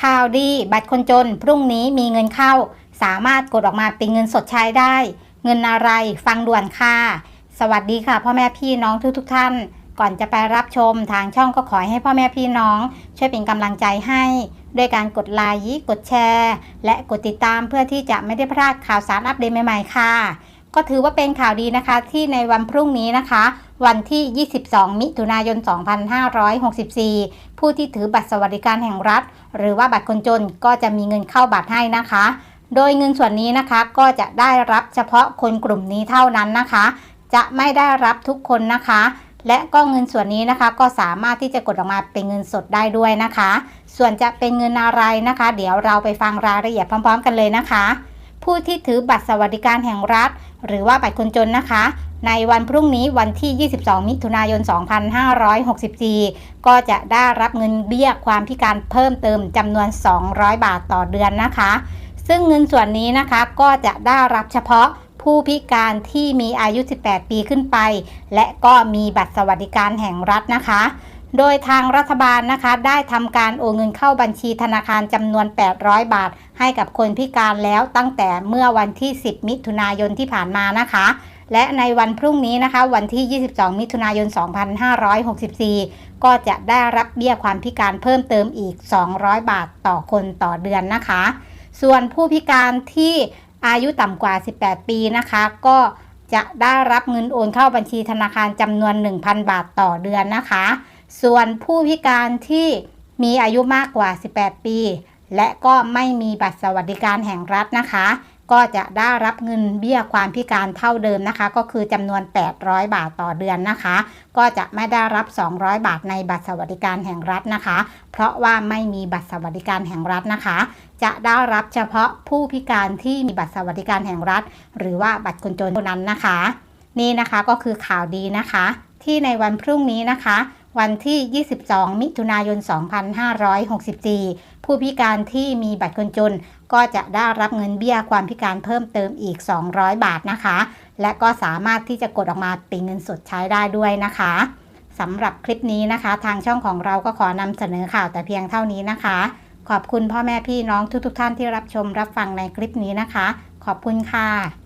ข่าวดีบัตรคนจน พรุ่งนี้มีเงินเข้า สามารถกดออกมาเป็นเงินสดใช้ได้ เงินอะไรฟังด่วนค่ะ สวัสดีค่ะ พ่อแม่พี่น้องทุกทุกท่าน ก่อนจะไปรับชมทางช่องก็ขอให้พ่อแม่พี่น้อง ช่วยเป็นกำลังใจให้ ด้วยการกดไลค์กดแชร์ และกดติดตามเพื่อที่จะไม่ได้พลาดข่าวสารอัปเดตใหม่ๆค่ะ ก็ถือว่าเป็นข่าวดีนะคะที่ในวันพรุ่งนี้นะคะ วันที่ 22 มิถุนายน 2564 ผู้ที่ถือบัตรสวัสดิการแห่งรัฐ หรือว่าบัตรคนจนก็จะมีเงินเข้าบัตรให้นะคะ โดยเงินส่วนนี้นะคะก็จะได้รับเฉพาะคนกลุ่มนี้เท่านั้นนะคะ จะไม่ได้รับทุกคนนะคะ และก็เงินส่วนนี้นะคะ ก็สามารถที่จะกดออกมาเป็นเงินสดได้ด้วยนะคะ ส่วนจะเป็นเงินอะไรนะคะ เดี๋ยวเราไปฟังรายละเอียดพร้อม ๆ กันเลยนะคะ ผู้ที่ถือบัตรสวัสดิการแห่งรัฐ หรือว่าบัตรคนจนนะคะ ในวันพรุ่งนี้วันที่ 22 มิถุนายน 2564 ก็จะได้รับเงินเบี้ยความพิการเพิ่มเติมจำนวน 200 บาทต่อเดือนนะคะ ซึ่งเงินส่วนนี้นะคะก็จะได้รับเฉพาะผู้พิการที่มีอายุ 18 ปีขึ้นไป และก็มีบัตรสวัสดิการแห่งรัฐนะคะ โดยทางรัฐบาลนะคะ ได้ทำการโอนเงินเข้าบัญชีธนาคารจำนวน 800 บาท ให้กับคนพิการแล้วตั้งแต่เมื่อวันที่ 10 มิถุนายนที่ผ่านมานะคะ และในวันพรุ่งนี้นะคะ วันที่ 22 มิถุนายน 2564 ก็จะได้รับเบี้ยความพิการเพิ่มเติมอีก 200 บาทต่อคนต่อเดือนนะคะ ส่วนผู้พิการที่อายุต่ำกว่า 18 ปีนะคะ ก็จะได้รับเงินโอนเข้าบัญชีธนาคารจำนวน 1,000 บาทต่อเดือนนะคะ ส่วนผู้พิการที่มีอายุมากกว่า 18 ปี และก็ไม่มีบัตรสวัสดิการแห่งรัฐนะคะ ก็จะได้รับเงินเบี้ยความพิการเท่าเดิมนะคะ ก็คือจำนวน 800 บาทต่อเดือนนะคะ ก็จะไม่ได้รับ 200 บาทในบัตรสวัสดิการแห่งรัฐนะคะ เพราะว่าไม่มีบัตรสวัสดิการแห่งรัฐนะคะ จะได้รับเฉพาะผู้พิการที่มีบัตรสวัสดิการแห่งรัฐ หรือว่าบัตรคนจนเท่านั้นนะคะ นี่นะคะก็คือข่าวดีนะคะ ที่ในวันพรุ่งนี้นะคะ วันที่ 22 มิถุนายน 2564 ผู้พิการที่มีบัตรคนจน ก็จะได้รับเงินเบี้ยความพิการเพิ่มเติมอีก 200 บาทนะคะ และก็สามารถที่จะกดออกมาเป็นเงินสดใช้ได้ด้วยนะคะสำหรับคลิปนี้นะคะ ทางช่องของเราก็ขอนำเสนอข่าวแต่เพียงเท่านี้นะคะ ขอบคุณพ่อแม่พี่น้องทุกๆทท่านที่รับชมรับฟังในคลิปนี้นะคะ ขอบคุณค่ะ